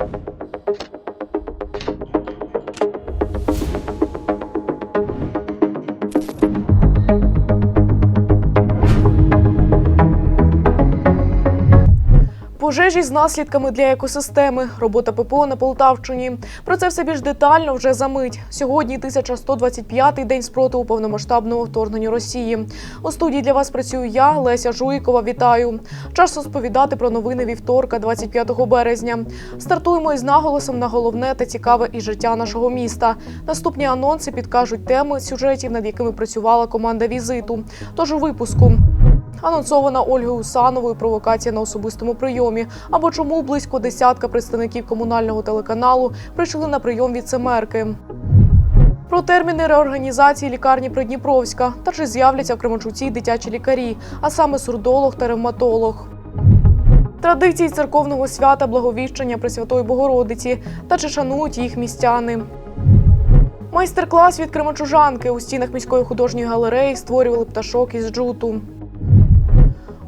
you. Пожежі з наслідками для екосистеми, робота ППО на Полтавщині. Про це все більш детально вже за мить. Сьогодні 1125-й день спротиву повномасштабного вторгнення Росії. У студії для вас працюю я, Леся Жуйкова. Вітаю. Час розповідати про новини вівторка, 25 березня. Стартуємо із наголосом на головне та цікаве і життя нашого міста. Наступні анонси підкажуть теми сюжетів, над якими працювала команда візиту. Тож у випуску. Анонсована Ольгою Усановою провокація на особистому прийомі. Або чому близько десятка представників комунального телеканалу прийшли на прийом від Семерки. Про терміни реорганізації лікарні Придніпровська та чи з'являться в Кременчуці дитячі лікарі, а саме сурдолог та ревматолог. Традиції церковного свята Благовіщення Пресвятої Богородиці та чи шанують їх містяни. Майстер-клас від Кременчужанки у стінах міської художньої галереї створювали пташок із джуту.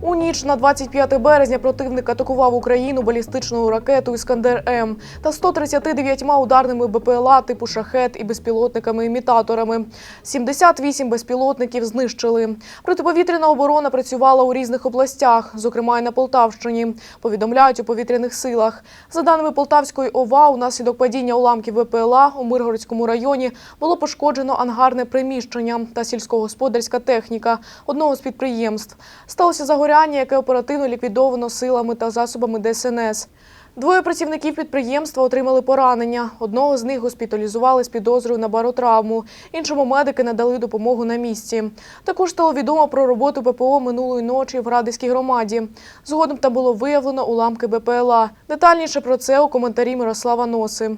У ніч на 25 березня противник атакував Україну балістичною ракетою Іскандер М та 139 ударними БПЛА типу шахет і безпілотниками-імітаторами. 78 безпілотників знищили. Протиповітряна оборона працювала у різних областях, зокрема й на Полтавщині. Повідомляють у повітряних силах. За даними Полтавської ОВА, унаслідок падіння уламків БПЛА у Миргородському районі було пошкоджено ангарне приміщення та сільськогосподарська техніка одного з підприємств. Сталося загоряння, яке оперативно ліквідовано силами та засобами ДСНС. Двоє працівників підприємства отримали поранення. Одного з них госпіталізували з підозрою на баротравму. Іншому медики надали допомогу на місці. Також стало відомо про роботу ППО минулої ночі в Радиській громаді. Згодом там було виявлено уламки БПЛА. Детальніше про це у коментарі Мирослава Носи.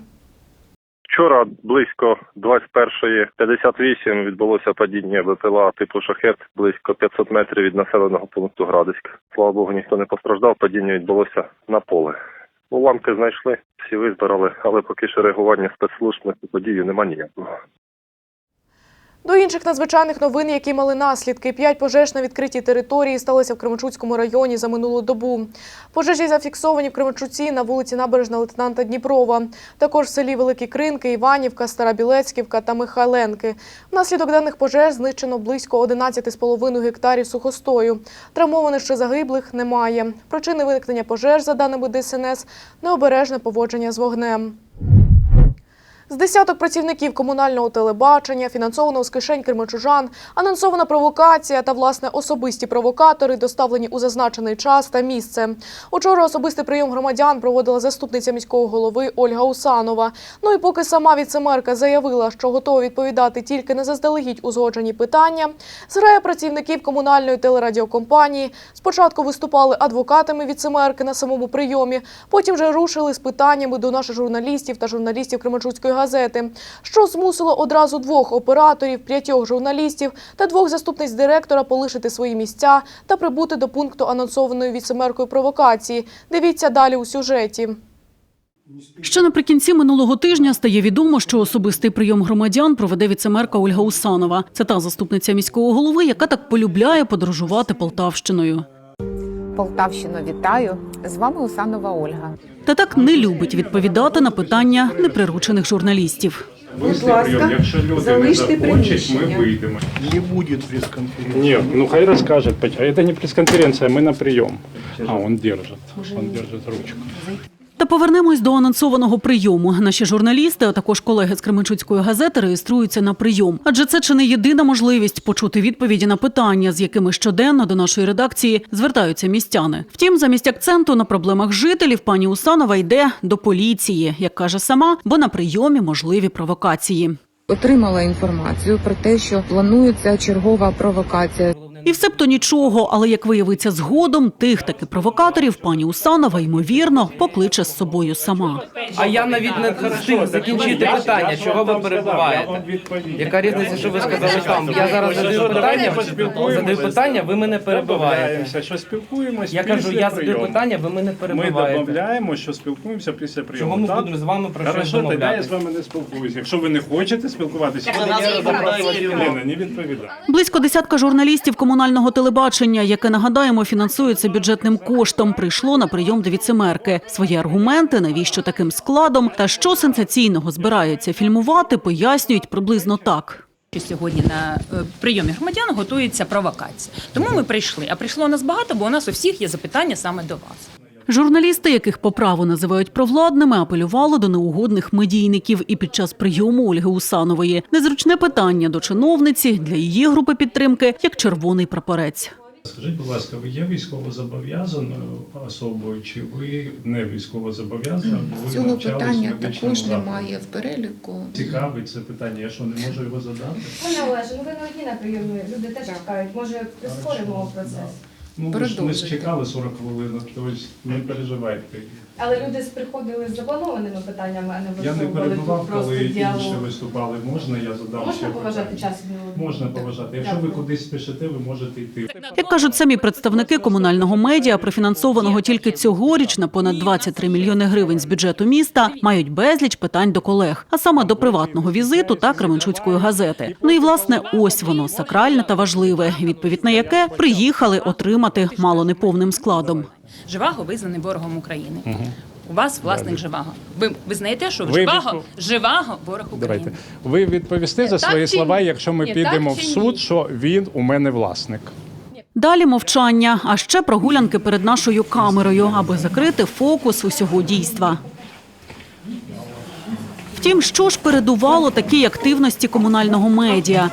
Вчора близько 21.58 відбулося падіння БПЛА типу шахет близько 500 метрів від населеного пункту Градиськ. Слава Богу, ніхто не постраждав. Падіння відбулося на поле. Уламки знайшли, всі визбирали, але поки що реагування спецслужб на цю подію нема ніякого. До інших надзвичайних новин, які мали наслідки. П'ять пожеж на відкритій території сталися в Кременчуцькому районі за минулу добу. Пожежі зафіксовані в Кременчуці на вулиці Набережна лейтенанта Дніпрова. Також в селі Великі Кринки, Іванівка, Стара Білецьківка та Михайленки. Внаслідок даних пожеж знищено близько 11,5 гектарів сухостою. Травмованих чи загиблих немає. Причини виникнення пожеж, за даними ДСНС, необережне поводження з вогнем. З десяток працівників комунального телебачення, фінансованого з кишень кременчужан, анонсована провокація та власне особисті провокатори доставлені у зазначений час та місце. Учора особистий прийом громадян проводила заступниця міського голови Ольга Усанова. Ну і поки сама віцемерка заявила, що готова відповідати тільки на заздалегідь узгоджені питання, зграя працівників комунальної телерадіокомпанії спочатку виступали адвокатами віцемерки на самому прийомі, потім вже рушили з питаннями до наших журналістів та журналістів Кременчуцької газети, що змусило одразу двох операторів, п'ятьох журналістів та двох заступниць директора полишити свої місця та прибути до пункту анонсованої віцемеркою провокації. Дивіться далі у сюжеті. Ще наприкінці минулого тижня стає відомо, що особистий прийом громадян проведе віцемерка Ольга Усанова. Це та заступниця міського голови, яка так полюбляє подорожувати Полтавщиною. Полтавщину вітаю. З вами Усанова Ольга. Та так не любить відповідати на питання неприручених журналістів. Будь ласка, Якщо люди залиште не захочуть, ми приміщення. вийдемо. Не буде прес-конференції. Ні, ну хай розкаже. А это не прес-конференція, ми на прийом. А, он держить, Он держить ручку. Та повернемось до анонсованого прийому. Наші журналісти, а також колеги з Кременчуцької газети реєструються на прийом. Адже це чи не єдина можливість почути відповіді на питання, з якими щоденно до нашої редакції звертаються містяни. Втім, замість акценту на проблемах жителів пані Усанова йде до поліції, як каже сама, бо на прийомі можливі провокації. Отримала інформацію про те, що планується чергова провокація. І все б то нічого, але як виявиться згодом, тих таки провокаторів пані Усанова ймовірно покличе з собою сама. А я навіть не встиг закінчити питання, чого ви перебуваєте. Яка різниця, що ви сказали там? Я зараз задаю питання, задаю питання, ви мене. Домовляємося, що спілкуємось Я кажу, я задаю питання, ви мене Ми перебиваєте. домовляємо, що спілкуємося після прийому. Чого ми будемо з вами про щось я з вами не спілкуюся. Якщо ви не хочете спілкуватися, не відповідає. Близько десятка журналістів комунального телебачення, яке нагадаємо фінансується бюджетним коштом, прийшло на прийом до віцемерки. Свої аргументи, навіщо таким складом та що сенсаційного збираються фільмувати, пояснюють приблизно так. що сьогодні на е, прийомі громадян готується провокація. Тому ми прийшли. А прийшло нас багато, бо у нас у всіх є запитання саме до вас. Журналісти, яких по праву називають провладними, апелювали до неугодних медійників. І під час прийому Ольги Усанової незручне питання до чиновниці для її групи підтримки як червоний прапорець. Скажіть, будь ласка, ви є військовозобов'язаною особою, чи ви не військовозобов'язана? Цього питання також немає в переліку. Цікавить це питання, я що не можу його задати? Пане Олеже, ну ви не одні на прийомі, люди теж чекають. Може, прискоримо процес. Ну, ви ж ми ж Продовжуйте. чекали 40 хвилин, тобто не переживайте. Але люди приходили з запланованими питаннями, а не Я не висловлювали перебував, просто коли інші виступали. Можна я задам ще Можна поважати питання? час Можна поважати. Якщо ви Дякую. кудись спішите, ви можете йти. Як кажуть самі представники комунального медіа, профінансованого тільки цьогоріч на понад 23 мільйони гривень з бюджету міста, мають безліч питань до колег, а саме до приватного візиту та Кременчуцької газети. Ну і власне ось воно сакральне та важливе, відповідь на яке приїхали отримати мало не повним складом. Живаго визнаний ворогом України. У вас власник Живаго. Ви, ви знаєте, що Ви Живаго, відпо- Живаго ворог України. Давайте. Ви відповісте за Так свої чи слова, ні? якщо ми Ні, підемо в чи суд, ні? що він у мене власник. Далі мовчання, а ще прогулянки перед нашою камерою, аби закрити фокус усього дійства. Втім, що ж передувало такій активності комунального медіа?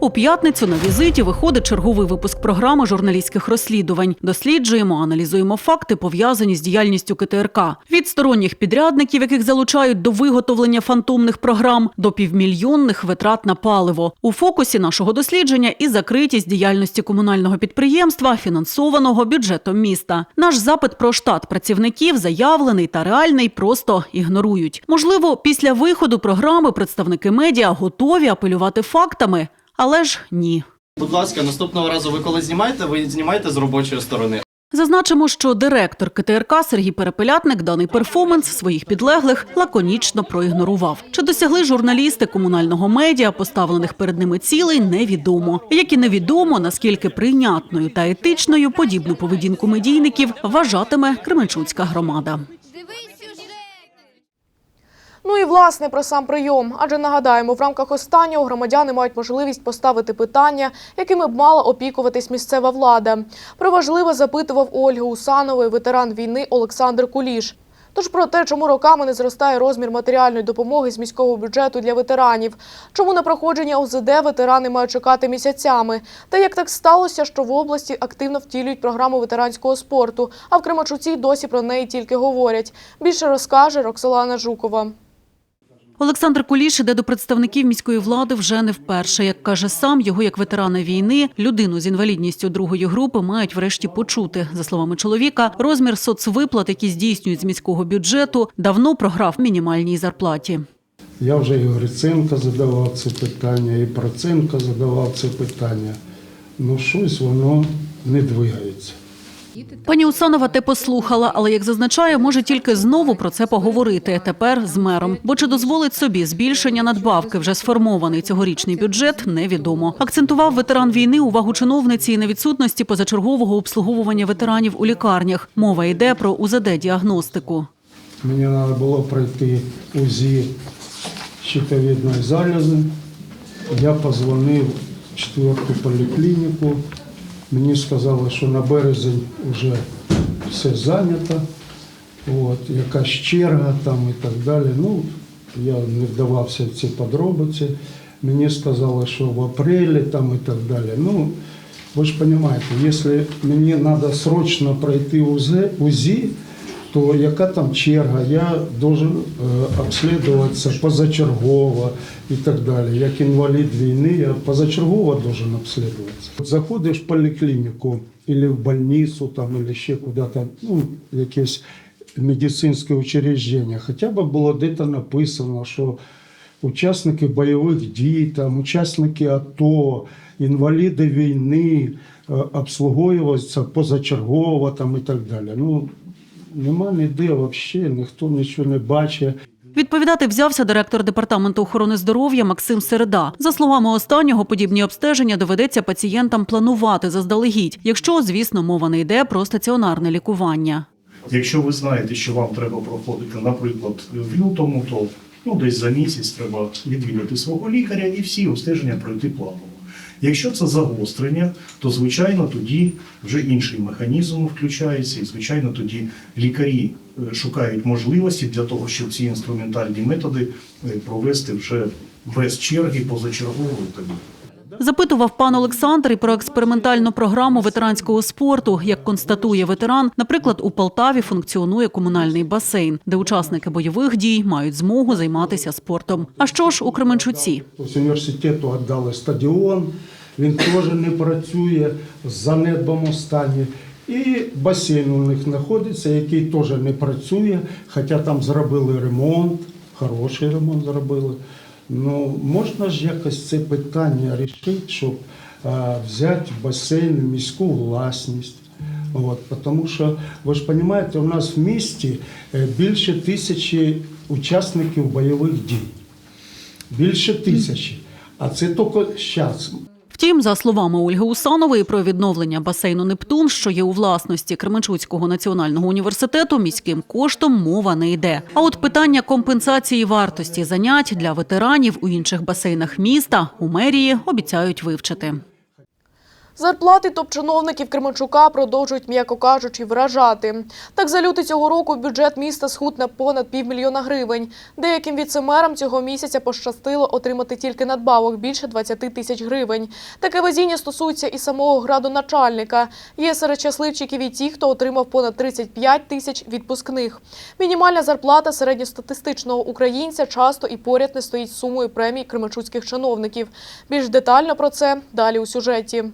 У п'ятницю на візиті виходить черговий випуск програми журналістських розслідувань. Досліджуємо, аналізуємо факти, пов'язані з діяльністю КТРК. Від сторонніх підрядників, яких залучають до виготовлення фантомних програм, до півмільйонних витрат на паливо. У фокусі нашого дослідження і закритість діяльності комунального підприємства, фінансованого бюджетом міста. Наш запит про штат працівників, заявлений та реальний, просто ігнорують. Можливо, після виходу програми представники медіа готові апелювати фактами, але ж ні. Будь ласка, наступного разу ви коли знімаєте, ви знімаєте з робочої сторони. Зазначимо, що директор КТРК Сергій Перепелятник даний перформанс своїх підлеглих лаконічно проігнорував. Чи досягли журналісти комунального медіа поставлених перед ними цілей, невідомо. Як і невідомо, наскільки прийнятною та етичною подібну поведінку медійників вважатиме Кременчуцька громада. Ну і власне про сам прийом. Адже нагадаємо, в рамках останнього громадяни мають можливість поставити питання, якими б мала опікуватись місцева влада. Про важливе запитував у Ольги Усанової ветеран війни Олександр Куліш. Тож про те, чому роками не зростає розмір матеріальної допомоги з міського бюджету для ветеранів, чому на проходження ОЗД ветерани мають чекати місяцями, та як так сталося, що в області активно втілюють програму ветеранського спорту, а в Кремачуці досі про неї тільки говорять. Більше розкаже Роксолана Жукова. Олександр Куліш іде до представників міської влади вже не вперше. Як каже сам, його як ветерана війни, людину з інвалідністю другої групи мають врешті почути. За словами чоловіка, розмір соцвиплат, які здійснюють з міського бюджету, давно програв мінімальній зарплаті. Я вже і Гриценко задавав це питання, і Проценко задавав це питання. Ну, щось воно не двигається. Пані Усанова те послухала, але як зазначає, може тільки знову про це поговорити. Тепер з мером. Бо чи дозволить собі збільшення надбавки вже сформований цьогорічний бюджет, невідомо. Акцентував ветеран війни увагу чиновниці і на відсутності позачергового обслуговування ветеранів у лікарнях. Мова йде про УЗД-діагностику. Мені треба було пройти УЗІ щитовидної залози. Я позвонив в четверту поліклініку. Мені сказали, що на березень вже все зайнято, от, якась черга там і так далі. Ну, я не вдавався в ці подробиці. Мені сказали, що в апрелі там і так далі. Ну, ви ж розумієте, якщо мені треба срочно пройти УЗІ, то яка там черга, я должен е, обслідуватися позачергово і так далі. Як інвалід війни, я позачергово должен обслідуватися. Заходиш в поліклініку або в больницю, там, або ще куди-то, ну, якесь медицинське учреждення, хоча б було десь написано, що учасники бойових дій, там, учасники АТО, інваліди війни е, обслуговуються позачергово там, і так далі. Ну, Нема ніде взагалі, ніхто нічого не бачить. Відповідати взявся директор департаменту охорони здоров'я Максим Середа. За словами останнього, подібні обстеження доведеться пацієнтам планувати заздалегідь, якщо, звісно, мова не йде про стаціонарне лікування. Якщо ви знаєте, що вам треба проходити, наприклад, в лютому, то ну, десь за місяць треба відвідати свого лікаря і всі обстеження пройти планово. Якщо це загострення, то звичайно тоді вже інший механізм включається, і звичайно тоді лікарі е, шукають можливості для того, щоб ці інструментальні методи е, провести вже без черги, позачергово. Запитував пан Олександр і про експериментальну програму ветеранського спорту. Як констатує ветеран, наприклад, у Полтаві функціонує комунальний басейн, де учасники бойових дій мають змогу займатися спортом. А що ж у Кременчуці? Тобто університету віддали стадіон, він теж не працює в занедбаному стані. І басейн у них знаходиться, який теж не працює, хоча там зробили ремонт, хороший ремонт зробили. Ну, можна ж якось це питання рішити, щоб а, взяти в міську власність. От, тому що, ви ж розумієте, у нас в місті е, більше тисячі учасників бойових дій. Більше тисячі. А це тільки зараз. Втім, за словами Ольги Усанової, про відновлення басейну Нептун, що є у власності Кременчуцького національного університету, міським коштом мова не йде. А от питання компенсації вартості занять для ветеранів у інших басейнах міста у мерії обіцяють вивчити. Зарплати топ-чиновників Кременчука продовжують, м'яко кажучи, вражати. Так, за лютий цього року бюджет міста схуд на понад півмільйона гривень. Деяким віцемерам цього місяця пощастило отримати тільки надбавок більше 20 тисяч гривень. Таке везіння стосується і самого градоначальника. Є серед щасливчиків і ті, хто отримав понад 35 тисяч відпускних. Мінімальна зарплата середньостатистичного українця часто і поряд не стоїть сумою премій кременчуцьких чиновників. Більш детально про це далі у сюжеті.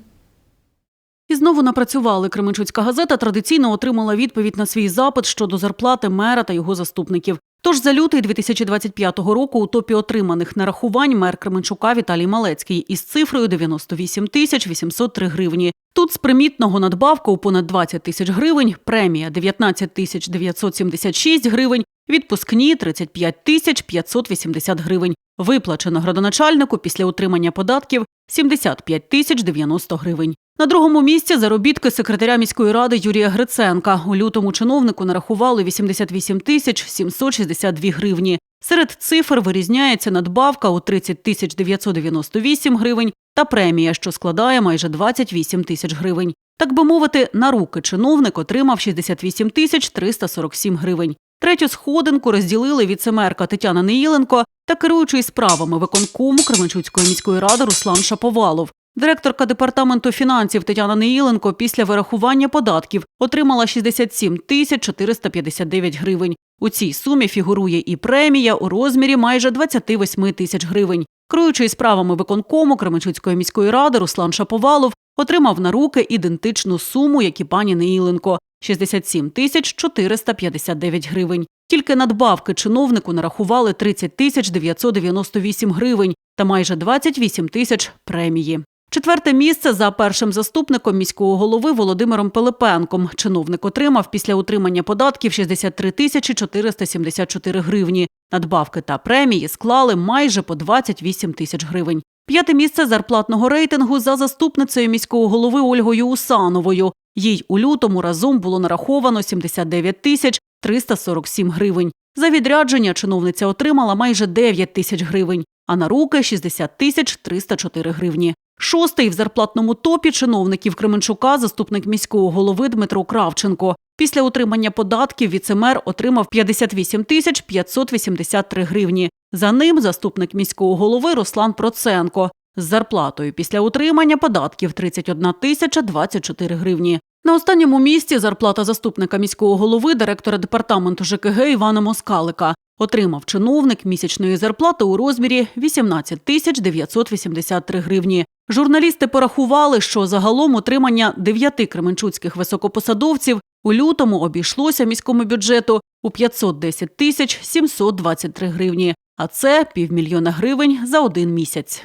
І знову напрацювали. Кременчуцька газета традиційно отримала відповідь на свій запит щодо зарплати мера та його заступників. Тож за лютий 2025 року у топі отриманих нарахувань мер Кременчука Віталій Малецький із цифрою 98 тисяч 803 гривні. Тут з примітного надбавка у понад 20 тисяч гривень, премія 19 тисяч 976 гривень, відпускні 35 тисяч 580 гривень. Виплачено градоначальнику після отримання податків 75 тисяч 90 гривень. На другому місці заробітки секретаря міської ради Юрія Гриценка. У лютому чиновнику нарахували 88 тисяч 762 гривні. Серед цифр вирізняється надбавка у 30 тисяч 998 гривень та премія, що складає майже 28 тисяч гривень. Так би мовити, на руки чиновник отримав 68 тисяч 347 гривень. Третю сходинку розділили віцемерка Тетяна Неїленко та керуючий справами виконкому Кременчуцької міської ради Руслан Шаповалов. Директорка департаменту фінансів Тетяна Неїленко після вирахування податків отримала 67 тисяч 459 гривень. У цій сумі фігурує і премія у розмірі майже 28 тисяч гривень. Керуючий справами виконкому Кременчуцької міської ради Руслан Шаповалов отримав на руки ідентичну суму, як і пані Неїленко – 67 тисяч 459 гривень. Тільки надбавки чиновнику нарахували 30 тисяч 998 гривень та майже 28 тисяч премії. Четверте місце за першим заступником міського голови Володимиром Пилипенком. Чиновник отримав після утримання податків 63 тисячі 474 гривні. Надбавки та премії склали майже по 28 тисяч гривень. П'яте місце зарплатного рейтингу за заступницею міського голови Ольгою Усановою. Їй у лютому разом було нараховано 79 тисяч 347 гривень. За відрядження чиновниця отримала майже 9 тисяч гривень, а на руки 60 тисяч 304 гривні. Шостий в зарплатному топі чиновників Кременчука заступник міського голови Дмитро Кравченко. Після отримання податків віцемер отримав 58 тисяч 583 гривні. За ним заступник міського голови Руслан Проценко з зарплатою після отримання податків 31 тисяча 24 гривні. На останньому місці зарплата заступника міського голови, директора департаменту ЖКГ Івана Москалика. Отримав чиновник місячної зарплати у розмірі 18 тисяч 983 гривні. Журналісти порахували, що загалом утримання дев'яти кременчуцьких високопосадовців у лютому обійшлося міському бюджету у 510 тисяч 723 гривні, а це півмільйона гривень за один місяць.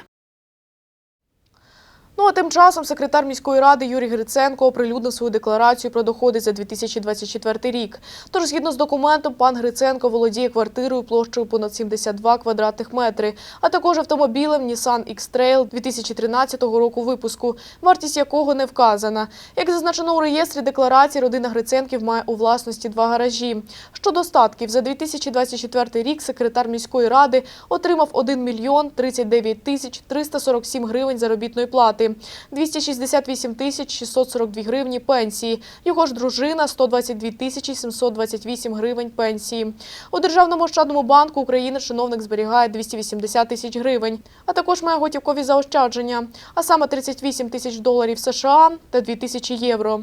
Ну а тим часом секретар міської ради Юрій Гриценко оприлюднив свою декларацію про доходи за 2024 рік. Тож, згідно з документом, пан Гриценко володіє квартирою площею понад 72 квадратних метри, а також автомобілем Nissan X-Trail 2013 року випуску, вартість якого не вказана. Як зазначено у реєстрі декларації, родина Гриценків має у власності два гаражі. Щодо статків, за 2024 рік секретар міської ради отримав 1 мільйон 39 тисяч 347 гривень заробітної плати, 268 тисяч 642 гривні пенсії. Його ж дружина 122 тисячі 728 гривень пенсії. У Державному ощадному банку України чиновник зберігає 280 тисяч гривень, а також має готівкові заощадження, а саме 38 тисяч доларів США та 2 тисячі євро.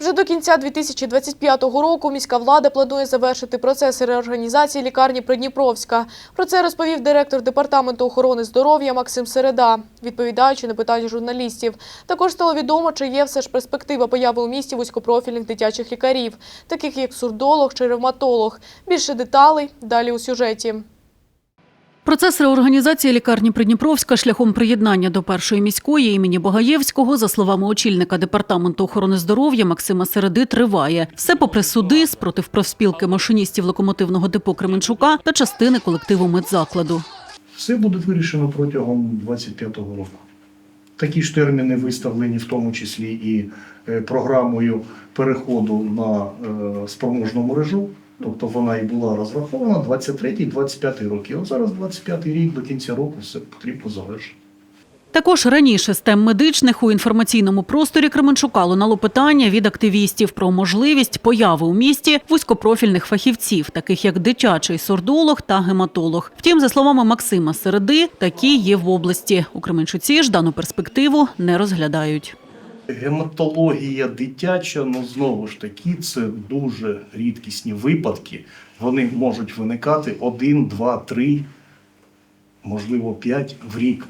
Вже до кінця 2025 року міська влада планує завершити процес реорганізації лікарні Придніпровська. Про це розповів директор департаменту охорони здоров'я Максим Середа, відповідаючи на питання журналістів. Також стало відомо, чи є все ж перспектива появи у місті вузькопрофільних дитячих лікарів, таких як сурдолог чи ревматолог. Більше деталей далі у сюжеті. Процес реорганізації лікарні Придніпровська шляхом приєднання до першої міської імені Богаєвського, за словами очільника департаменту охорони здоров'я Максима Середи, триває. Все попри суди, спротив профспілки машиністів локомотивного депо Кременчука та частини колективу медзакладу. Все буде вирішено протягом 25-го року. Такі ж терміни виставлені, в тому числі і е, програмою переходу на е, спроможну мережу. Тобто вона і була розрахована 23-25 роки. От зараз 25 рік до кінця року все потрібно завершити. Також раніше з тем медичних у інформаційному просторі Кременчука лунало питання від активістів про можливість появи у місті вузькопрофільних фахівців, таких як дитячий сордолог та гематолог. Втім, за словами Максима Середи, такі є в області. У Кременчуці ж дану перспективу не розглядають. Гематологія дитяча, ну знову ж таки, це дуже рідкісні випадки. Вони можуть виникати один, два, три, можливо, п'ять в рік.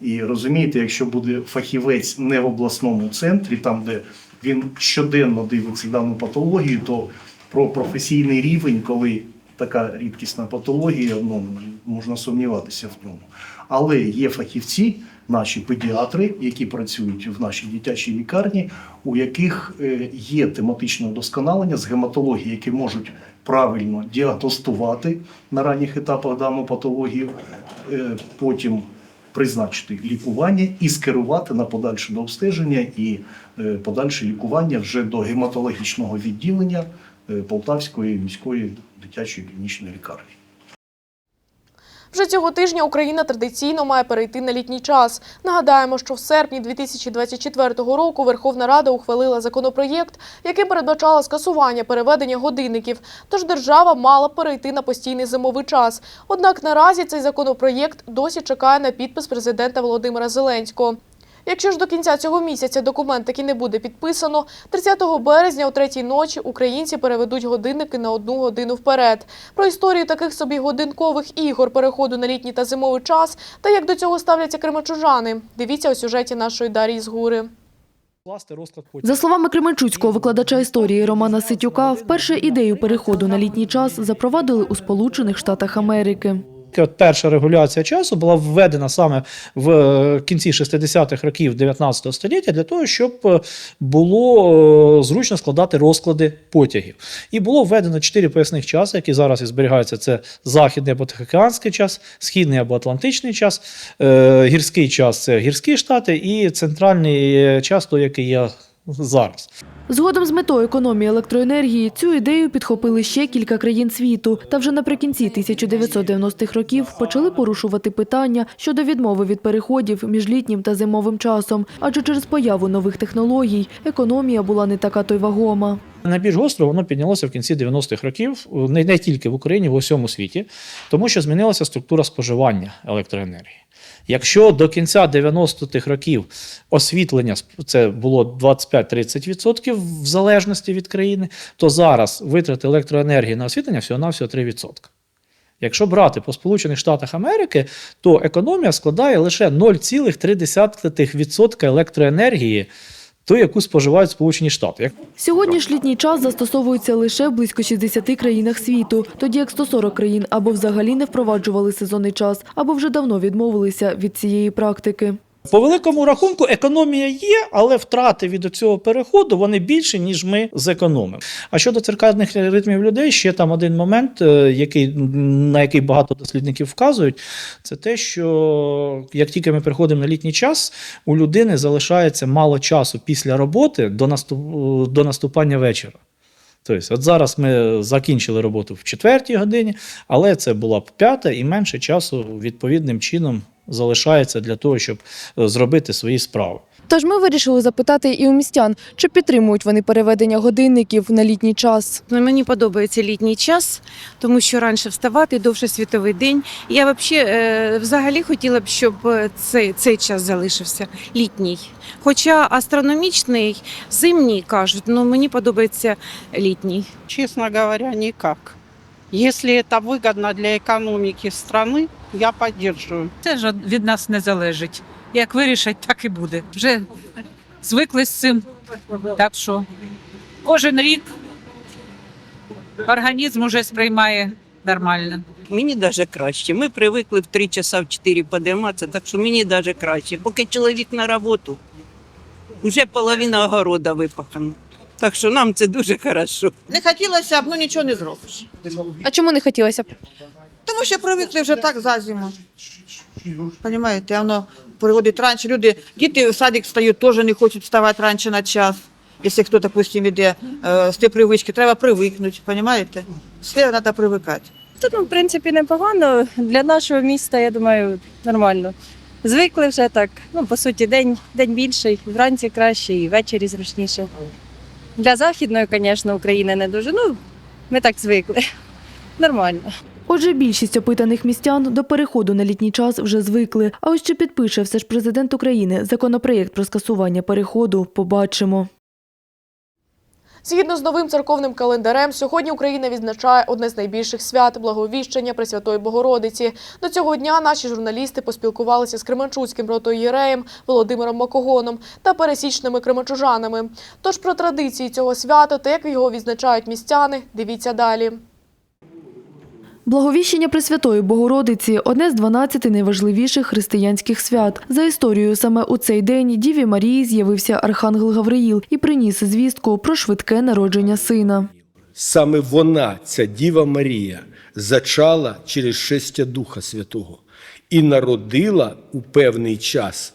І розумієте, якщо буде фахівець не в обласному центрі, там де він щоденно дивиться дану патологію, то про професійний рівень, коли така рідкісна патологія, ну можна сумніватися в ньому. Але є фахівці, наші педіатри, які працюють в нашій дитячій лікарні, у яких е, є тематичне удосконалення з гематології, які можуть правильно діагностувати на ранніх етапах дану патологію, е, потім призначити лікування і скерувати на подальше до обстеження і е, подальше лікування вже до гематологічного відділення Полтавської міської дитячої клінічної лікарні. Вже цього тижня Україна традиційно має перейти на літній час. Нагадаємо, що в серпні 2024 року Верховна Рада ухвалила законопроєкт, який передбачала скасування переведення годинників. Тож держава мала перейти на постійний зимовий час. Однак наразі цей законопроєкт досі чекає на підпис президента Володимира Зеленського. Якщо ж до кінця цього місяця документ таки не буде підписано, 30 березня о третій ночі українці переведуть годинники на одну годину вперед. Про історію таких собі годинкових ігор переходу на літній та зимовий час та як до цього ставляться кременчужани. Дивіться у сюжеті нашої Дарії Згури. За словами Кременчуцького викладача історії Романа Ситюка, вперше ідею переходу на літній час запровадили у Сполучених Штатах Америки. От перша регуляція часу була введена саме в е, кінці 60-х років 19 століття для того, щоб е, було е, зручно складати розклади потягів. І було введено чотири поясних часи, які зараз і зберігаються. Це західний або Тихоокеанський час, східний або Атлантичний час, гірський час це гірські штати, і центральний час, той, який є зараз. Згодом з метою економії електроенергії цю ідею підхопили ще кілька країн світу. Та вже наприкінці 1990-х років почали порушувати питання щодо відмови від переходів між літнім та зимовим часом. Адже через появу нових технологій економія була не така то й вагома. Найбільш гостро воно піднялося в кінці 90-х років, не, не тільки в Україні, в усьому світі, тому що змінилася структура споживання електроенергії. Якщо до кінця 90-х років освітлення це було 25-30% в залежності від країни, то зараз витрати електроенергії на освітлення всього-навсього 3%. Якщо брати по Сполучених Штатах Америки, то економія складає лише 0,3% електроенергії, ту, яку споживають Сполучені Штати. Сьогодні ж літній час застосовується лише в близько 60 країнах світу, тоді як 140 країн або взагалі не впроваджували сезонний час, або вже давно відмовилися від цієї практики. По великому рахунку економія є, але втрати від цього переходу вони більші, ніж ми зекономимо. А щодо циркадних ритмів людей, ще там один момент, е, який, на який багато дослідників вказують, це те, що як тільки ми приходимо на літній час, у людини залишається мало часу після роботи до, наступ, до наступання вечора. Тобто, от зараз ми закінчили роботу в четвертій годині, але це була б п'ята, і менше часу відповідним чином залишається для того, щоб е, зробити свої справи. Тож ми вирішили запитати і у містян, чи підтримують вони переведення годинників на літній час. Ну, Мені подобається літній час, тому що раніше вставати, довше світовий день. Я взагалі, е, взагалі хотіла б, щоб е, цей, цей час залишився літній. Хоча астрономічний, зимній кажуть, ну мені подобається літній. Честно говоря, никак. Если это выгодно для экономики страны, я поддерживаю. Це ж від нас не залежить. Як вирішать, так і буде. Вже звикли з цим. Так що кожен рік організм уже сприймає нормально. Мені навіть краще. Ми привикли в 3 часа в 4 подиматися, так що мені навіть краще. Поки чоловік на роботу, вже половина огорода випахана. Так що нам це дуже хорошо. Не хотілося б, ну нічого не зробиш. А чому не хотілося б? Тому що привикли вже так за зиму. Понимаєте, воно приводить раніше. Люди, діти в садик встають, теж не хочуть вставати раніше на час. Якщо хто, допустим, іде е, з тієї привички, треба привикнути, розумієте? Все треба привикати. Тут, ну, в принципі, непогано. Для нашого міста, я думаю, нормально. Звикли вже так. Ну, по суті, день, день більший, вранці краще і ввечері зручніше. Для західної, звісно, України не дуже. Ну, ми так звикли. Нормально. Отже, більшість опитаних містян до переходу на літній час вже звикли. А ось чи підпише все ж президент України законопроєкт про скасування переходу, побачимо. Згідно з новим церковним календарем, сьогодні Україна відзначає одне з найбільших свят благовіщення Пресвятої Богородиці. До цього дня наші журналісти поспілкувалися з Кременчуцьким протоїреєм Володимиром Макогоном та пересічними кременчужанами. Тож про традиції цього свята та як його відзначають містяни, дивіться далі. Благовіщення Пресвятої Богородиці – одне з 12 найважливіших християнських свят. За історією, саме у цей день Діві Марії з'явився Архангел Гавриїл і приніс звістку про швидке народження сина. Саме вона, ця Діва Марія, зачала через шестя Духа Святого і народила у певний час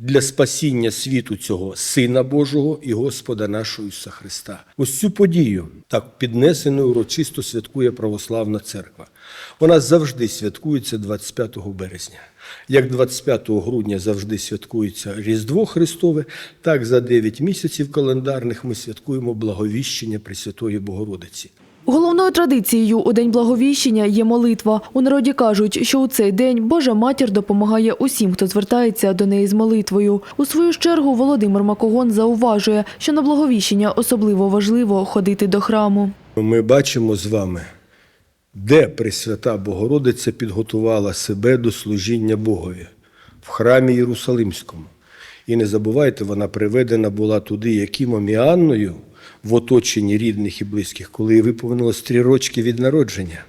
для спасіння світу цього Сина Божого і Господа нашого Ісуса Христа. Ось цю подію так піднесено урочисто святкує Православна Церква. Вона завжди святкується 25 березня. Як 25 грудня завжди святкується Різдво Христове, так за 9 місяців календарних ми святкуємо благовіщення Пресвятої Богородиці. Головною традицією у День Благовіщення є молитва. У народі кажуть, що у цей день Божа Матір допомагає усім, хто звертається до неї з молитвою. У свою чергу Володимир Макогон зауважує, що на Благовіщення особливо важливо ходити до храму. Ми бачимо з вами, де Пресвята Богородиця підготувала себе до служіння Богові в храмі Єрусалимському. І не забувайте, вона приведена була туди Якимом і в оточенні рідних і близьких, коли виповнилось три рочки від народження.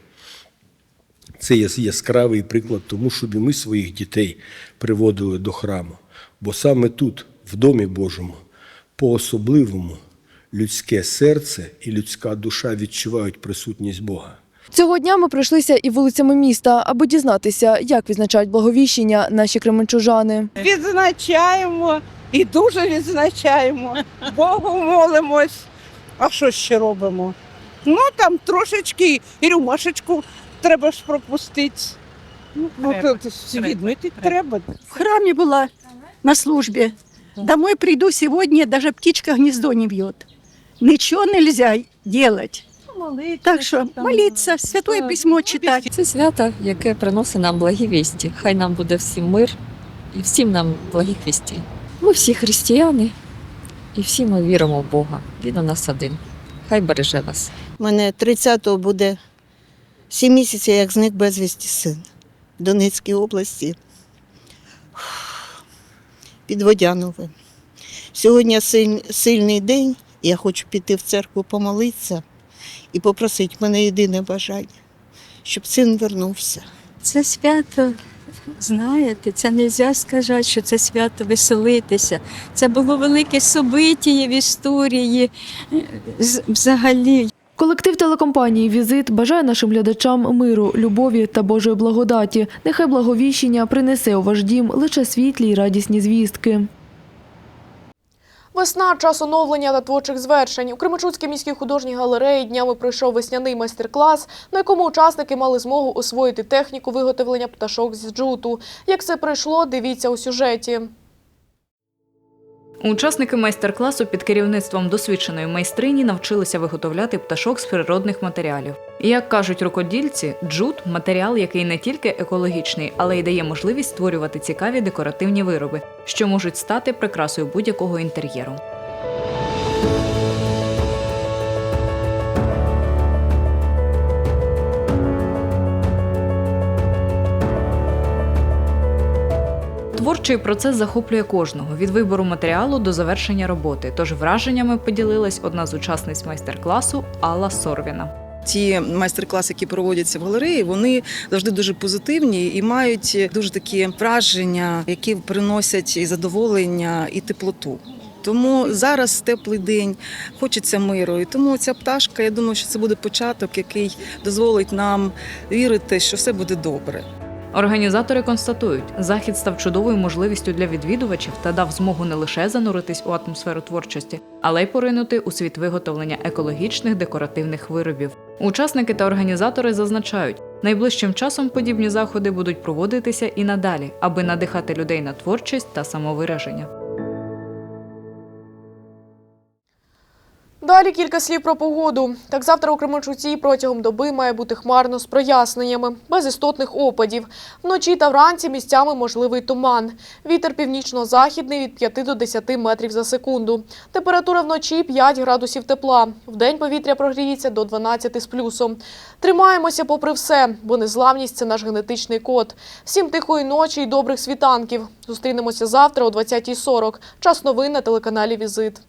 Це є яскравий приклад тому, щоб і ми своїх дітей приводили до храму. Бо саме тут, в Домі Божому, по-особливому людське серце і людська душа відчувають присутність Бога. Цього дня ми пройшлися і вулицями міста, аби дізнатися, як відзначають Благовіщення наші кременчужани. Відзначаємо і дуже відзначаємо. Богу молимось. А що ще робимо? Ну там трошечки і рюмашечку треба ж пропустити. Ну, Треба, от, відмити треба. В храме была на службе. Домой приду сегодня, даже птичка гнездо не вьет. Ничего нельзя делать. Так що молитися, святое письмо читати. Це свято, яке приносить нам благі вісті. Хай нам буде всім мир і всім нам благих вісті. Ми всі християни і всі ми віримо в Бога. Він у нас один. Хай береже вас. У мене 30-го буде 7 місяців, як зник безвісті син в Донецькій області. Під Водяновим. Сьогодні силь- сильний день, я хочу піти в церкву помолитися і попросити в мене єдине бажання, щоб син вернувся. Це свято знаєте, це не можна сказати, що це свято веселитися. Це було велике собиття в історії взагалі. Колектив телекомпанії Візит бажає нашим глядачам миру, любові та Божої благодаті. Нехай благовіщення принесе у ваш дім лише світлі й радісні звістки. Весна час оновлення та творчих звершень. У Кременчуцькій міській художній галереї днями пройшов весняний майстер-клас, на якому учасники мали змогу освоїти техніку виготовлення пташок з джуту. Як це пройшло, дивіться у сюжеті. Учасники майстер-класу під керівництвом досвідченої майстрині навчилися виготовляти пташок з природних матеріалів. Як кажуть рукодільці, джут матеріал, який не тільки екологічний, але й дає можливість створювати цікаві декоративні вироби, що можуть стати прикрасою будь-якого інтер'єру. Творчий процес захоплює кожного від вибору матеріалу до завершення роботи. Тож враженнями поділилась одна з учасниць майстер-класу Алла Сорвіна. Ті майстер-класи, які проводяться в галереї, вони завжди дуже позитивні і мають дуже такі враження, які приносять і задоволення, і теплоту. Тому зараз теплий день, хочеться миру. І тому ця пташка, я думаю, що це буде початок, який дозволить нам вірити, що все буде добре. Організатори констатують, захід став чудовою можливістю для відвідувачів та дав змогу не лише зануритись у атмосферу творчості, але й поринути у світ виготовлення екологічних декоративних виробів. Учасники та організатори зазначають, найближчим часом подібні заходи будуть проводитися і надалі, аби надихати людей на творчість та самовираження. Далі кілька слів про погоду. Так завтра у Кременчуці протягом доби має бути хмарно з проясненнями, без істотних опадів. Вночі та вранці місцями можливий туман. Вітер північно-західний від 5 до 10 метрів за секунду. Температура вночі 5 градусів тепла. Вдень повітря прогріється до 12 з плюсом. Тримаємося попри все, бо незламність – це наш генетичний код. Всім тихої ночі і добрих світанків. Зустрінемося завтра о 20.40. Час новин на телеканалі «Візит».